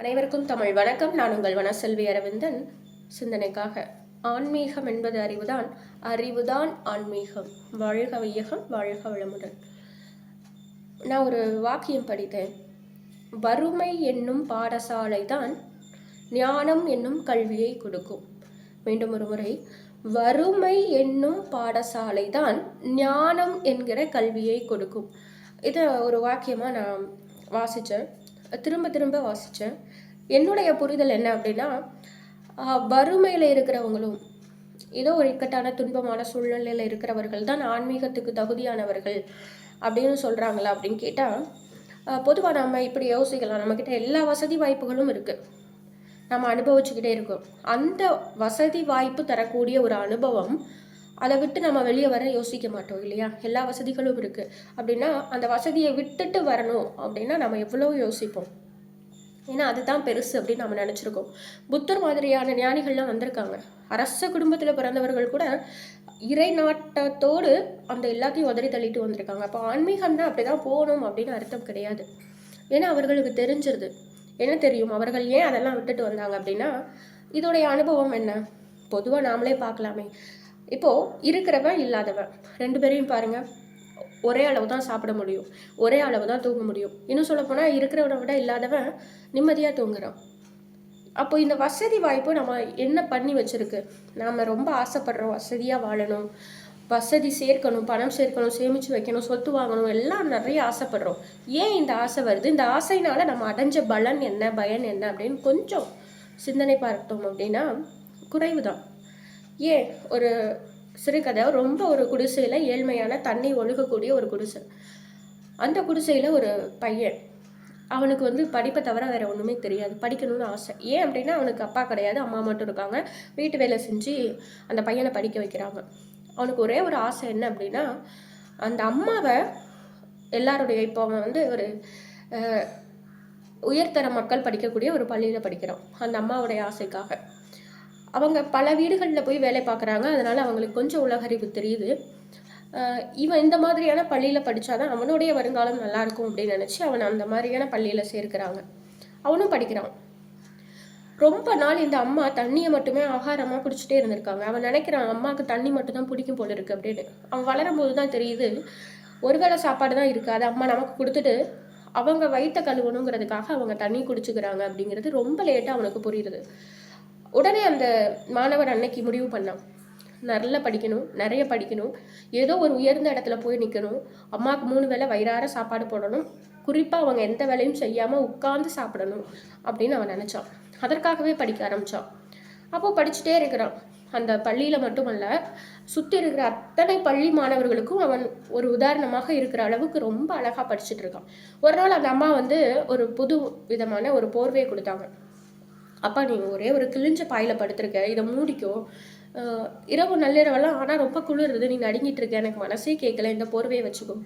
அனைவருக்கும் தமிழ் வணக்கம். நான் உங்கள் வனசெல்வி அரவிந்தன். சிந்தனைக்காக ஆன்மீகம் என்பது அறிவுதான். அறிவுதான் ஆன்மீகம். வாழ்க வையகம் வாழ்க வளமுடன். நான் ஒரு வாக்கியம் படித்தேன். வறுமை என்னும் பாடசாலை தான் ஞானம் என்னும் கல்வியை கொடுக்கும். மீண்டும் ஒரு முறை வறுமை என்னும் பாடசாலை தான் ஞானம் என்கிற கல்வியை கொடுக்கும். இதை ஒரு வாக்கியமாக நான் வாசித்தேன். திரும்ப திரும்ப வாசித்தேன் என்னுடைய புரிதல் என்ன அப்படின்னா வறுமையில் இருக்கிறவங்களும் ஏதோ ஒரு இக்கட்டான துன்பமான சூழ்நிலையில் இருக்கிறவர்கள் தான் ஆன்மீகத்துக்கு தகுதியானவர்கள் அப்படின்னு சொல்கிறாங்களா அப்படின்னு கேட்டால் பொதுவாக நம்ம இப்படி யோசிக்கலாம். நம்மக்கிட்ட எல்லா வசதி வாய்ப்புகளும் இருக்குது நம்ம அனுபவிச்சுக்கிட்டே இருக்கோம். அந்த வசதி வாய்ப்பு தரக்கூடிய ஒரு அனுபவம் அதை விட்டு நம்ம வெளியே வர யோசிக்க மாட்டோம் இல்லையா? எல்லா வசதிகளும் இருக்குது அப்படின்னா அந்த வசதியை விட்டுட்டு வரணும் அப்படின்னா நம்ம எவ்வளோ யோசிப்போம். ஏன்னா அதுதான் பெருசு அப்படின்னு நம்ம நினச்சிருக்கோம். புத்தர் மாதிரியான ஞானிகள்லாம் வந்திருக்காங்க. அரச குடும்பத்தில் பிறந்தவர்கள் கூட இறை நாட்டத்தோடு அந்த எல்லாத்தையும் உதறி தள்ளிட்டு வந்திருக்காங்க. அப்போ ஆன்மீகம்னா அப்படி தான் போகணும் அப்படின்னு அர்த்தம் கிடையாது. ஏன்னா அவர்களுக்கு தெரிஞ்சிருது. என்ன தெரியும்? அவர்கள் ஏன் அதெல்லாம் விட்டுட்டு வந்தாங்க அப்படின்னா இதோடைய அனுபவம் என்ன? பொதுவாக நாமளே பார்க்கலாமே. இப்போது இருக்கிறவன் இல்லாதவன் ரெண்டு பேரையும் பாருங்கள் ஒரே அளவு தான் சாப்பிட முடியும். ஒரே அளவு தான் தூங்க முடியும். இன்னும் சொல்லப்போனால் இருக்கிறவனை விட இல்லாதவன் நிம்மதியாக தூங்குறான். அப்போ இந்த வசதி வாய்ப்பு நம்ம என்ன பண்ணி வச்சுருக்கு? நாம் ரொம்ப ஆசைப்படுறோம். வசதியாக வாழணும். வசதி சேர்க்கணும். பணம் சேர்க்கணும். சேமித்து வைக்கணும். சொத்து வாங்கணும். எல்லாம் நிறைய ஆசைப்படுறோம். ஏன் இந்த ஆசை வருது? இந்த ஆசையினால் நம்ம அடைஞ்ச பலன் என்ன? பயன் என்ன? அப்படின்னு கொஞ்சம் சிந்தனை பார்த்தோம் அப்படின்னா குறைவு தான் ஏன்? ஒரு சிறுகதை. ரொம்ப ஒரு குடிசையில் ஏழ்மையான தண்ணி ஒழுகக்கூடிய ஒரு குடிசை. அந்த குடிசையில் ஒரு பையன். அவனுக்கு வந்து படிப்பை தவிர வேறு ஒன்றுமே தெரியாது. படிக்கணும்னு ஆசை. ஏன் அப்படின்னா அவனுக்கு அப்பா கிடையாது. அம்மா மட்டும் இருக்காங்க. வீட்டு வேலை செஞ்சு அந்த பையனை படிக்க வைக்கிறாங்க. அவனுக்கு ஒரே ஒரு ஆசை என்ன அப்படின்னா அந்த அம்மாவை எல்லாருடைய இப்போ அவன் வந்து ஒரு உயர்தர மக்கள் படிக்கக்கூடிய ஒரு பள்ளியில் படிக்கிறான். அந்த அம்மாவுடைய ஆசைக்காக. அவங்க பல வீடுகளில் போய் வேலை பார்க்குறாங்க அதனால் அவங்களுக்கு கொஞ்சம் உலகறிவு தெரியுது. இவன் இந்த மாதிரியான பள்ளியில் படித்தாதான் அவனுடைய வருங்காலம் நல்லாயிருக்கும் அப்படின்னு நினச்சி அவனை அந்த மாதிரியான பள்ளியில் சேர்க்கிறாங்க. அவனும் படிக்கிறான். ரொம்ப நாள் இந்த அம்மா தண்ணியை மட்டுமே ஆகாரமாக குடிச்சிட்டே இருந்திருக்காங்க. அவன் நினைக்கிறான் அம்மாவுக்கு தண்ணி மட்டும் தான் பிடிக்கும் போல இருக்குது அப்படின்னு. அவன் வளரும் போது தான் தெரியுது. ஒரு வேளை சாப்பாடு தான் இருக்குது. அதை அம்மா நமக்கு கொடுத்துட்டு அவங்க வயிற்ற கழுவணுங்கிறதுக்காக அவங்க தண்ணி குடிச்சுக்கிறாங்க அப்படிங்கிறது ரொம்ப லேட்டாக அவனுக்கு புரியுது. உடனே அந்த மாணவர் அன்னைக்கு முடிவு பண்ணான். நல்லா படிக்கணும் நிறைய படிக்கணும். ஏதோ ஒரு உயர்ந்த இடத்துல போய் நிற்கணும் அம்மாவுக்கு மூணு வேளை வயிறார சாப்பாடு போடணும். குறிப்பாக அவங்க எந்த வேலையும் செய்யாமல் உட்காந்து சாப்பிடணும் அப்படின்னு அவன் நினச்சான். அதற்காகவே படிக்க ஆரம்பித்தான் அப்போது படிச்சுட்டே இருக்கிறான். அந்த பள்ளியில் மட்டுமல்ல சுற்றி இருக்கிற அத்தனை பள்ளி மாணவர்களுக்கும் அவன் ஒரு உதாரணமாக இருக்கிற அளவுக்கு ரொம்ப அழகாக படிச்சுட்டு இருக்கான். ஒரு நாள் அந்த அம்மா வந்து ஒரு புது விதமான ஒரு போர்வையை கொடுத்தாங்க. அப்பா நீ ஒரே ஒரு கிழிஞ்ச பாயில் படுத்திருக்க. இதை மூடிக்கும் இரவு நள்ளிரவெல்லாம் ஆனால் ரொம்ப குளிருது. நீ நடுங்கிட்டு இருக்க. எனக்கு மனசே கேட்கல இந்த போர்வையை வச்சுக்கோ.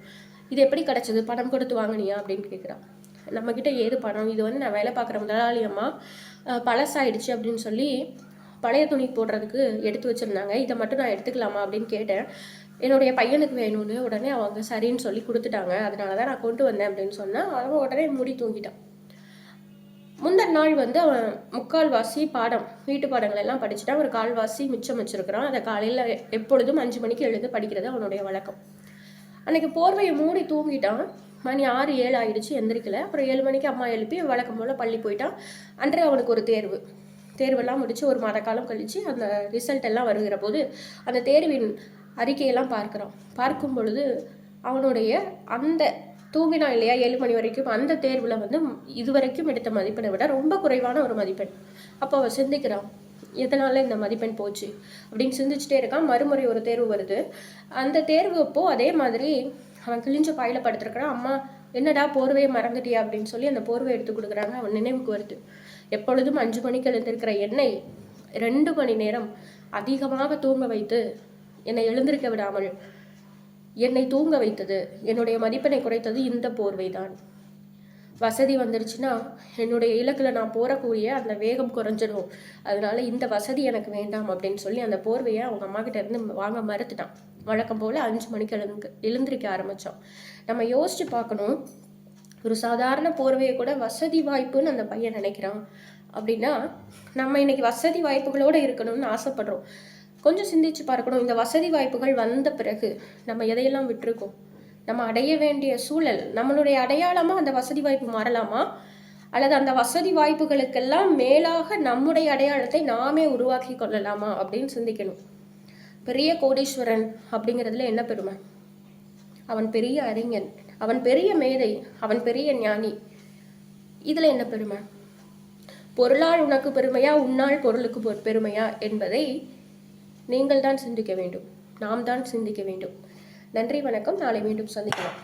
இது எப்படி கிடச்சிது? பணம் கொடுத்து வாங்கினியா? அப்படின்னு கேட்குறான் நம்மக்கிட்ட ஏது பணம்? இது வந்து நான் வேலை பார்க்குற முதலாளி அம்மா. பழசாயிடுச்சு அப்படின்னு சொல்லி பழைய துணி போடுறதுக்கு எடுத்து வச்சுருந்தாங்க. இதை மட்டும் நான் எடுத்துக்கலாமா அப்படின்னு கேட்டேன். என்னுடைய பையனுக்கு வேணும்னு உடனே அவங்க சரின்னு சொல்லி கொடுத்துட்டாங்க. அதனால தான் நான் கொண்டு வந்தேன் அப்படின்னு சொன்னால் அவன் உடனே மூடி தூங்கிட்டான். முந்தின நாள் வந்து அவன் முக்கால்வாசி பாடம் வீட்டு பாடங்கள் எல்லாம் படிச்சுட்டான் ஒரு கால்வாசி மிச்சம் வச்சிருக்கிறான். அதை காலையில் எப்பொழுதும் அஞ்சு மணிக்கு எழுந்து படிக்கிறது அவனுடைய வழக்கம். அன்னைக்கு போர்வையை மூடி தூங்கிட்டான். மணி ஆறு ஏழு ஆயிடுச்சு எந்திரிக்கல. அப்புறம் ஏழு மணிக்கு அம்மா எழுப்பி வழக்கம் போல் பள்ளி போயிட்டான். அன்றே அவனுக்கு ஒரு தேர்வு. தேர்வெல்லாம் முடித்து ஒரு மாத காலம் கழித்து அந்த ரிசல்ட் எல்லாம் வருகிற போது அந்த தேர்வின் அறிக்கையெல்லாம் பார்க்குறான். பார்க்கும் பொழுது அவனுடைய அந்த தூங்கினா இல்லையா? ஏழு மணி வரைக்கும். அந்த தேர்வில் வந்து இது வரைக்கும் எடுத்த மதிப்பெண்ணை விட ரொம்ப குறைவான ஒரு மதிப்பெண். அப்போ அவள் சிந்திக்கிறான் எதனால இந்த மதிப்பெண் போச்சு? அப்படின்னு சிந்திச்சுட்டே இருக்கான் மறுமுறை ஒரு தேர்வு வருது. அந்த தேர்வு அப்போ அதே மாதிரி அவன் கிழிஞ்ச பாயில படுத்திருக்கிறான். அம்மா என்னடா போர்வையை மறந்துட்டியா? அப்படின்னு சொல்லி அந்த போர்வை எடுத்து கொடுக்குறாங்க. அவன் நினைவுக்கு வருது. எப்பொழுதும் அஞ்சு மணிக்கு எழுந்திருக்கிற எண்ணெய் ரெண்டு மணி நேரம் அதிகமாக தூங்க வைத்து என்னை எழுந்திருக்க விடாமல் என்னை தூங்க வைத்தது. என்னுடைய மதிப்பெண்ணை குறைத்தது இந்த போர்வை தான் வசதி வந்துருச்சுன்னா என்னுடைய இலக்கில் நான் போறக்கூடிய அந்த வேகம் குறைஞ்சிடும் அதனால இந்த வசதி எனக்கு வேண்டாம் அப்படின்னு சொல்லி அந்த போர்வையை அவங்க அம்மா கிட்ட இருந்து வாங்க மறுத்துட்டான். வழக்கம் போல் அஞ்சு மணிக்கு எழுந்து எழுந்திருக்க ஆரம்பித்தோம் நம்ம யோசிச்சு பார்க்கணும். ஒரு சாதாரண போர்வையை கூட வசதி வாய்ப்புன்னு அந்த பையன் நினைக்கிறான். அப்படின்னா நம்ம இன்னைக்கு வசதி வாய்ப்புகளோடு இருக்கணும்னு ஆசைப்படுறோம். கொஞ்சம் சிந்திச்சு பார்க்கணும் இந்த வசதி வாய்ப்புகள் வந்த பிறகு நம்ம எதையெல்லாம் விட்டுருக்கோம்? நம்ம அடைய வேண்டிய சூழல் நம்மளுடைய அடையாளமாக அந்த வசதி வாய்ப்பு மாறலாமா? அல்லது அந்த வசதி வாய்ப்புகளுக்கெல்லாம் மேலாக நம்முடைய அடையாளத்தை நாமே உருவாக்கி கொள்ளலாமா அப்படின்னு சிந்திக்கணும். பெரிய கோடீஸ்வரன் அப்படிங்கிறதுல என்ன பெருமை? அவன் பெரிய அறிஞன் அவன் பெரிய மேதை அவன் பெரிய ஞானி. இதில் என்ன பெருமை? பொருளால் உனக்கு பெருமையா உன்னால் பொருளுக்கு பெருமையா என்பதை நீங்கள் தான் சிந்திக்க வேண்டும். நாம் தான் சிந்திக்க வேண்டும். நன்றி வணக்கம். நாளை மீண்டும் சந்திக்கலாம்.